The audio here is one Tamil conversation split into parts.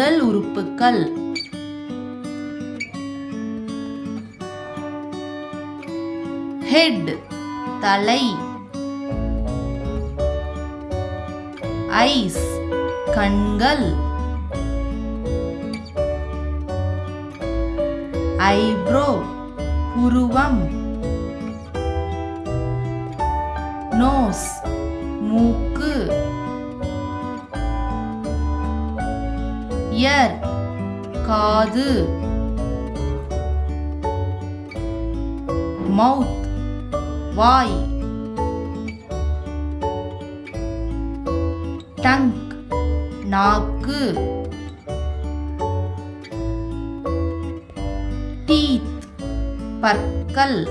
உடல் உறுப்புகள். ஹெட் தலை. ஐஸ் கண்கள். ஐப்ரோ புருவம். நோஸ் மூக்கு. இயர் காது. மவுத் வாய். டங்க் நாக்கு. டீத் பற்கள்.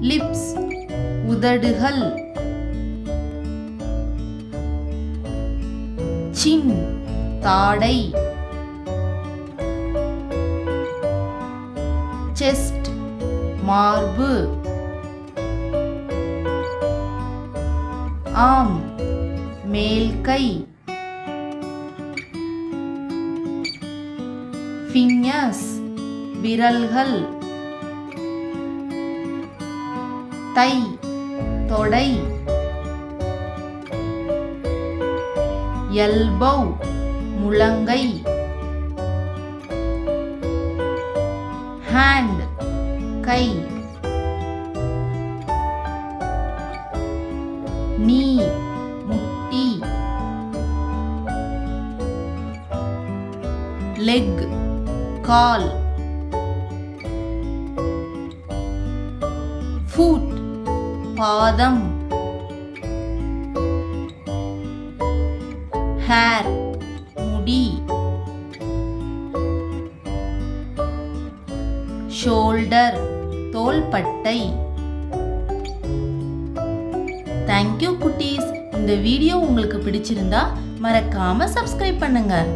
லிப்ஸ் உதடுகள். சின் தாடை. செஸ்ட் மார்பு. ஆம் மேல்கை ஃபிங்கர்ஸ் விரல்கள். தை தொடை. எல்போ முழங்கை. ஹேண்ட் கை. நீ முட்டி. லெக் கால். ஃபூட் பாதம். ஹேர் முடி. ஷோல்டர். தோள்பட்டை. தேங்க்யூ குட்டீஸ். இந்த வீடியோ உங்களுக்கு பிடிச்சிருந்தா மறக்காம சப்ஸ்கிரைப் பண்ணுங்க.